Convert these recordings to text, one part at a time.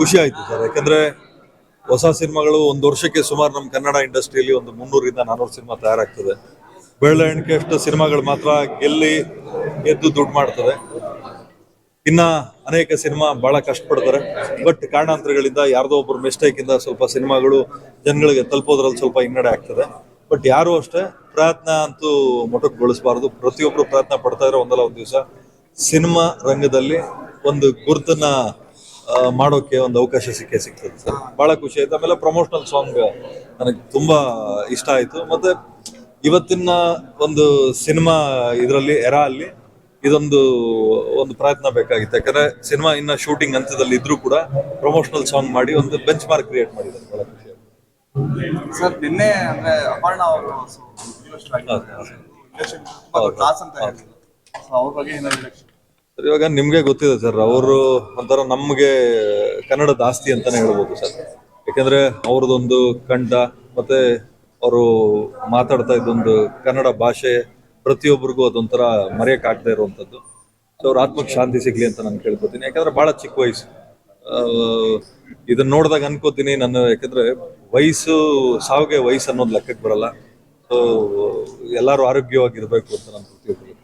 ಖುಷಿ ಆಯ್ತು ಸರ್. ಯಾಕಂದ್ರೆ ಹೊಸ ಸಿನಿಮಾಗಳು ಒಂದು ವರ್ಷಕ್ಕೆ ಸುಮಾರು ನಮ್ಮ ಕನ್ನಡ ಇಂಡಸ್ಟ್ರಿಯಲ್ಲಿ ಒಂದು ಮುನ್ನೂರಿಂದ ನಾನೂರು ಸಿನಿಮಾ ತಯಾರಾಗ್ತದೆ. ಬೆರಳೆಣಿಕೆ ಅಷ್ಟು ಸಿನಿಮಾಗಳು ಮಾತ್ರ ಗೆಲ್ಲಿ ಎದ್ದು ದುಡ್ಡು ಮಾಡ್ತದೆ. ಇನ್ನ ಅನೇಕ ಸಿನಿಮಾ ಬಹಳ ಕಷ್ಟಪಡ್ತಾರೆ. ಬಟ್ ಕಾರಣಾಂತರಗಳಿಂದ ಯಾರ್ದೋ ಒಬ್ಬರು ಮಿಸ್ಟೇಕ್ ಇಂದ ಸ್ವಲ್ಪ ಸಿನಿಮಾಗಳು ಜನಗಳಿಗೆ ತಲುಪೋದ್ರಲ್ಲಿ ಸ್ವಲ್ಪ ಹಿನ್ನಡೆ ಆಗ್ತದೆ. ಬಟ್ ಯಾರು ಅಷ್ಟೇ ಪ್ರಯತ್ನ ಅಂತೂ ಮೊಟಕುಗೊಳಿಸಬಾರ್ದು. ಪ್ರತಿಯೊಬ್ರು ಪ್ರಯತ್ನ ಪಡ್ತಾ ಇರೋ ಒಂದಲ್ಲ ಒಂದು ದಿವಸ ಸಿನಿಮಾ ರಂಗದಲ್ಲಿ ಒಂದು ಗುರುತನ್ನ ಮಾಡೋಕೆ ಒಂದು ಅವಕಾಶ ಸಿಕ್ಕೇ ಸಿಗ್ತದೆ ಸರ್. ಬಹಳ ಖುಷಿ ಆಯ್ತು. ಆಮೇಲೆ ಪ್ರಮೋಷನಲ್ ಸಾಂಗ್ ನನಗೆ ತುಂಬಾ ಇಷ್ಟ ಆಯ್ತು. ಮತ್ತೆ ಇವತ್ತಿನ ಒಂದು ಸಿನಿಮಾ ಇದರಲ್ಲಿ ಎರಾ ಅಲ್ಲಿ ಇದೊಂದು ಒಂದು ಪ್ರಯತ್ನ ಬೇಕಾಗಿತ್ತು. ಯಾಕಂದ್ರೆ ಸಿನಿಮಾ ಇನ್ನ ಶೂಟಿಂಗ್ ಹಂತದಲ್ಲಿ ಇದ್ರೂ ಕೂಡ ಪ್ರಮೋಷನಲ್ ಸಾಂಗ್ ಮಾಡಿ ಒಂದು ಬೆಂಚ್ ಮಾರ್ಕ್ ಕ್ರಿಯೇಟ್ ಮಾಡಿದ್ದಾರೆ. ಬಹಳ ಖುಷಿ ಆಯ್ತು. ಸರ್ ನಿನ್ನೆ ಅಂದ್ರೆ ಅಪರ್ಣ ಅವರು ಅವ್ರ ಬಗ್ಗೆ ಏನಾದ್ರು? ಸರ್ ಇವಾಗ ನಿಮ್ಗೆ ಗೊತ್ತಿದೆ ಸರ್ ಅವರು ಒಂಥರ ನಮ್ಗೆ ಕನ್ನಡ ದಾಸ್ತಿ ಅಂತಾನೆ ಹೇಳ್ಬೋದು ಸರ್ ಯಾಕಂದ್ರೆ ಅವ್ರದ್ದೊಂದು ಕಂಠ, ಮತ್ತೆ ಅವರು ಮಾತಾಡ್ತಾ ಇದ್ದೊಂದು ಕನ್ನಡ ಭಾಷೆ ಪ್ರತಿಯೊಬ್ಬರಿಗೂ ಅದೊಂಥರ ಮರೆಯಕ್ಕೆ ಆಗದೆ ಇರುವಂಥದ್ದು. ಸೊ ಅವ್ರ ಆತ್ಮಕ್ಕೆ ಶಾಂತಿ ಸಿಗ್ಲಿ ಅಂತ ನಾನು ಕೇಳ್ಕೊತೀನಿ. ಯಾಕಂದ್ರೆ ಬಹಳ ಚಿಕ್ಕ ವಯಸ್ಸು. ಇದನ್ನ ನೋಡಿದಾಗ ಅನ್ಕೋತೀನಿ ನಾನು, ಯಾಕಂದ್ರೆ ವಯಸ್ಸು, ಸಾವಿಗೆ ವಯಸ್ಸು ಅನ್ನೋದು ಲೆಕ್ಕಕ್ಕೆ ಬರಲ್ಲ. ಸೊ ಎಲ್ಲರೂ ಆರೋಗ್ಯವಾಗಿರ್ಬೇಕು ಅಂತ ನಾನು ಪ್ರತಿಯೊಬ್ಬರು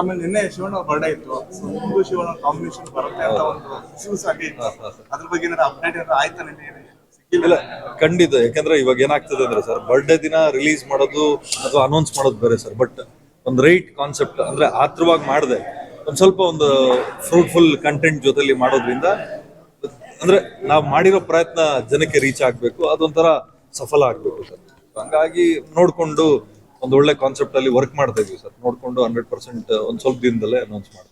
ಆಮೇಲೆ ನಿನ್ನೆ ಶಿವಣ್ಣ ಬರ್ಡೇ ಇತ್ತು. ನಿಮ್ಗೂ ಶಿವಣ್ಣ ಕಾಂಬಿನೇಷನ್ ಬರುತ್ತೆ ಅಂತ ಒಂದು ಇಶ್ಯೂಸ್ ಆಗಿತ್ತು ಅದ್ರ ಬಗ್ಗೆ ಏನಾದ್ರು ಅಪ್ಡೇಟ್ ಏನಾದ್ರು ಆಯ್ತಾ ನಿನ್ನೆ? ಇಲ್ಲ, ಖಂಡಿತ. ಯಾಕಂದ್ರೆ ಇವಾಗ ಏನಾಗ್ತದೆ ಅಂದ್ರೆ ಸರ್ ಬರ್ಡೇ ದಿನ ರಿಲೀಸ್ ಮಾಡೋದು ಅಥವಾ ಅನೌನ್ಸ್ ಮಾಡೋದು ಬೇರೆ ಸರ್ ಬಟ್ ಒಂದು ರೈಟ್ ಕಾನ್ಸೆಪ್ಟ್ ಅಂದ್ರೆ ಆತ್ರವಾಗಿ ಮಾಡದೆ. ಒಂದು ಸ್ವಲ್ಪ ಒಂದು ಫ್ರೂಟ್ಫುಲ್ ಕಂಟೆಂಟ್ ಜೊತೆಲಿ ಮಾಡೋದ್ರಿಂದ, ಅಂದ್ರೆ ನಾವು ಮಾಡಿರೋ ಪ್ರಯತ್ನ ಜನಕ್ಕೆ ರೀಚ್ ಆಗ್ಬೇಕು. ಅದೊಂಥರ ಸಫಲ ಆಗ್ಬೇಕು ಸರ್ ಹಂಗಾಗಿ ನೋಡ್ಕೊಂಡು ಒಂದು ಒಳ್ಳೆ ಕಾನ್ಸೆಪ್ಟ್ ಅಲ್ಲಿ ವರ್ಕ್ ಮಾಡ್ತಾ ಇದೀವಿ ಸರ್. ನೋಡ್ಕೊಂಡು ಹಂಡ್ರೆಡ್ ಪರ್ಸೆಂಟ್ ಒಂದ್ ಸ್ವಲ್ಪ ದಿನದಲ್ಲೇ ಅನೌನ್ಸ್ ಮಾಡ್ತೀವಿ.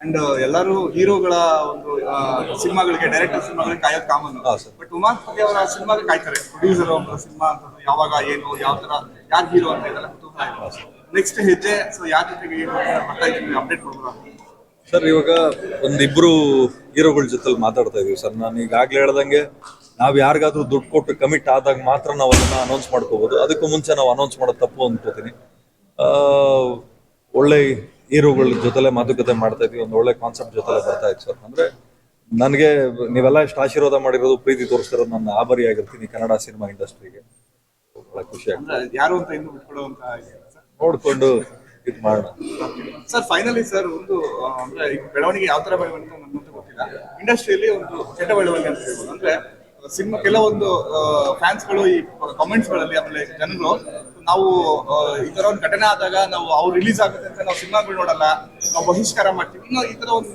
ಅಂಡ್ ಎಲ್ಲರೂ ಹೀರೋಗಳ ಒಂದು ಸಿನಿಮಾಗಳಿಗೆ ಡೈರೆಕ್ಟರ್ ಸಿನಿಮಾಗಳಿಗೆ ಕಾಯೋದು ಕಾಮನ್. ಬಟ್ ಉಮಾಪತಿ ಅವರ ಸಿನಿಮಾಗೆ ಕಾಯ್ತಾರೆ. ಪ್ರೊಡ್ಯೂಸರ್ ಅವರ ಸಿನಿಮಾ ಅಂತ ಯಾವಾಗ ಏನು ಯಾವ ತರ ಯಾರ್ ಹೀರೋ ಅಂತ ಇದೆಲ್ಲ ಕುತೂಹಲ ನೆಕ್ಸ್ಟ್ ಹೆಜ್ಜೆ ಸೊ ಯಾವ ಜೊತೆಗೆ ಬರ್ತಾ ಇದ್ದೀವಿ ಅಪ್ಡೇಟ್ ಕೊಡ್ಬೋದಾ? ಸರ್ ಇವಾಗ ಒಂದಿಬ್ರು ಹೀರೋಗಳ ಜೊತೆ ಮಾತಾಡ್ತಾ ಇದೀವಿ ಸರ್. ನಾನು ಈಗಾಗ್ಲೇ ಹೇಳ್ದಂಗೆ ನಾವ್ ಯಾರಿಗಾದ್ರೂ ದುಡ್ಡು ಕೊಟ್ಟು ಕಮಿಟ್ ಆದಾಗ ಮಾತ್ರ ನಾವು ಅದನ್ನ ಅನೌನ್ಸ್ ಮಾಡ್ಕೋಬಹುದು ಅದಕ್ಕೂ ಮುಂಚೆ ನಾವು ಅನೌನ್ಸ್ ಮಾಡೋದು ತಪ್ಪು ಅನ್ಕೋತೀನಿ. ಆ, ಒಳ್ಳೆ ಹೀರೋಗಳ ಜೊತೆಲೆ ಮಾತುಕತೆ ಮಾಡ್ತಾ ಇದ್ವಿ. ಒಂದು ಒಳ್ಳೆ ಕಾನ್ಸೆಪ್ಟ್ ಜೊತೆಲೆ ಬರ್ತಾ ಇತ್ತು ಸರ್. ಅಂದ್ರೆ ನನಗೆ ನೀವೆಲ್ಲ ಇಷ್ಟು ಆಶೀರ್ವಾದ ಮಾಡಿರೋದು ಪ್ರೀತಿ ತೋರಿಸ್ತಿರೋದು ನನ್ನ ಆಭಾರಿ ಆಗಿರ್ತೀನಿ ಕನ್ನಡ ಸಿನಿಮಾ ಇಂಡಸ್ಟ್ರಿಗೆ. ಬಹಳ ಖುಷಿ ನೋಡ್ಕೊಂಡು ಇದು ಮಾಡೋಣ. ಸರ್ ಫೈನಲಿ ಸರ್ ಒಂದು ಅಂದ್ರೆ ಬೆಳವಣಿಗೆ ಯಾವ ತರ ಬೆಳವಣಿಗೆ ಗೊತ್ತಿಲ್ಲ. ಇಂಡಸ್ಟ್ರಿಯಲ್ಲಿ ಒಂದು ಕೆಟ್ಟ ಬೆಳವಣಿಗೆ ಅಂತ ಹೇಳ್ಬೋದು. ಅಂದ್ರೆ ಸಿನಿಮಾ ಕೆಲವೊಂದು ಫ್ಯಾನ್ಸ್ಗಳು ಈ ಕಾಮೆಂಟ್ಸ್ಗಳಲ್ಲಿ ಆಮೇಲೆ ಜನರು, ನಾವು ಈ ತರ ಒಂದು ಘಟನೆ ಆದಾಗ ನಾವು ಅವ್ರು ರಿಲೀಸ್ ಆಗುತ್ತೆ ಅಂತ ನಾವು ಸಿನಿಮಾಗಳು ನೋಡಲ್ಲ, ನಾವು ಬಹಿಷ್ಕಾರ ಮಾಡ್ತೀವಿ. ಇನ್ನೂ ಈ ತರ ಒಂದು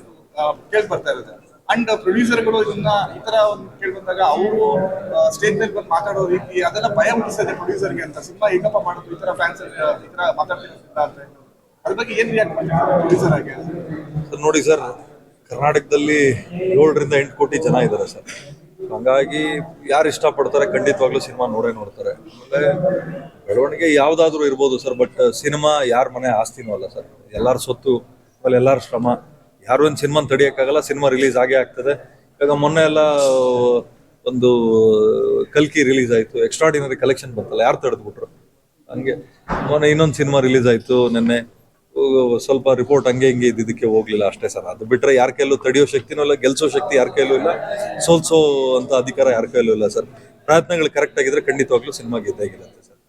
ಕೇಳಿ ಬರ್ತಾ ಇರುತ್ತೆ. ಅಂಡ್ ಪ್ರೊಡ್ಯೂಸರ್ಗಳು ಇದನ್ನ ಈ ತರ ಒಂದು ಕೇಳಿ ಬಂದಾಗ ಅವರು ಸ್ಟೇಜ್ ಮೇಲೆ ಬಂದು ಮಾತಾಡೋ ರೀತಿ, ಅದೆಲ್ಲ ಭಯ ಹುಟ್ಟಿಸ್ತದೆ ಪ್ರೊಡ್ಯೂಸರ್ಗೆ ಅಂತ. ಸಿನಿಮಾ ಏಕಪ್ಪ ಮಾಡೋದು ಈ ತರ ಫ್ಯಾನ್ಸ್ ಈ ತರ ಅದ್ರ ಬಗ್ಗೆ ಏನ್ ರಿಯಾಕ್ಟ್ ಮಾಡ್ತಾರೆ ಪ್ರೊಡ್ಯೂಸರ್ ಆಗಿ ಸರ್, ನೋಡಿ ಸರ್, ಕರ್ನಾಟಕದಲ್ಲಿ ಏಳರಿಂದ ಎಂಟು ಕೋಟಿ ಜನ ಇದ್ದಾರೆ ಸರ್. ಹಂಗಾಗಿ ಯಾರು ಇಷ್ಟಪಡ್ತಾರೆ ಖಂಡಿತವಾಗ್ಲೂ ಸಿನಿಮಾ ನೋಡೇ ನೋಡ್ತಾರೆ. ಆಮೇಲೆ ಬೆಳವಣಿಗೆ ಯಾವ್ದಾದ್ರು ಇರ್ಬೋದು ಸರ್ ಬಟ್ ಸಿನಿಮಾ ಯಾರ ಮನೆ ಆಸ್ತಿನೂ ಅಲ್ಲ ಸರ್. ಎಲ್ಲರ ಸೊತ್ತು ಆಮೇಲೆ ಎಲ್ಲರ ಶ್ರಮ. ಯಾರು ಒಂದು ಸಿನಿಮಾ ತಡಿಯಕ್ಕಾಗಲ್ಲ, ಸಿನಿಮಾ ರಿಲೀಸ್ ಆಗೇ ಆಗ್ತದೆ. ಇವಾಗ ಮೊನ್ನೆ ಎಲ್ಲ ಒಂದು ಕಲ್ಕಿ ರಿಲೀಸ್ ಆಯ್ತು. ಎಕ್ಸ್ಟ್ರಾಡಿನರಿ ಕಲೆಕ್ಷನ್ ಬಂತಲ್ಲ, ಯಾರು ತಡೆದ್ಬಿಟ್ರು? ಹಂಗೆ. ಮೊನ್ನೆ ಇನ್ನೊಂದು ಸಿನಿಮಾ ರಿಲೀಸ್ ಆಯ್ತು ನಿನ್ನೆ. ಸ್ವಲ್ಪ ರಿಪೋರ್ಟ್ ಹಂಗೆ ಹಿಂಗೆ ಇದ್ದಿದ್ದಕ್ಕೆ ಹೋಗ್ಲಿಲ್ಲ ಅಷ್ಟೇ ಸರ್. ಅದು ಬಿಟ್ರೆ ಯಾರ ಕೈಲೂ ತಡೆಯೋ ಶಕ್ತಿನೂ ಇಲ್ಲ, ಗೆಲ್ಸೋ ಶಕ್ತಿ ಯಾರ ಕೈಲೂ ಇಲ್ಲ, ಸೋಲ್ಸೋ ಅಂತ ಅಧಿಕಾರ ಯಾರ ಕೈಲೂ ಇಲ್ಲ ಸರ್. ಪ್ರಯತ್ನಗಳು ಕರೆಕ್ಟ್ ಆಗಿದ್ರೆ ಖಂಡಿತವಾಗ್ಲೂ ಸಿನಿಮಾ ಗೆದ್ದಾಗಿರುತ್ತೆ ಸರ್.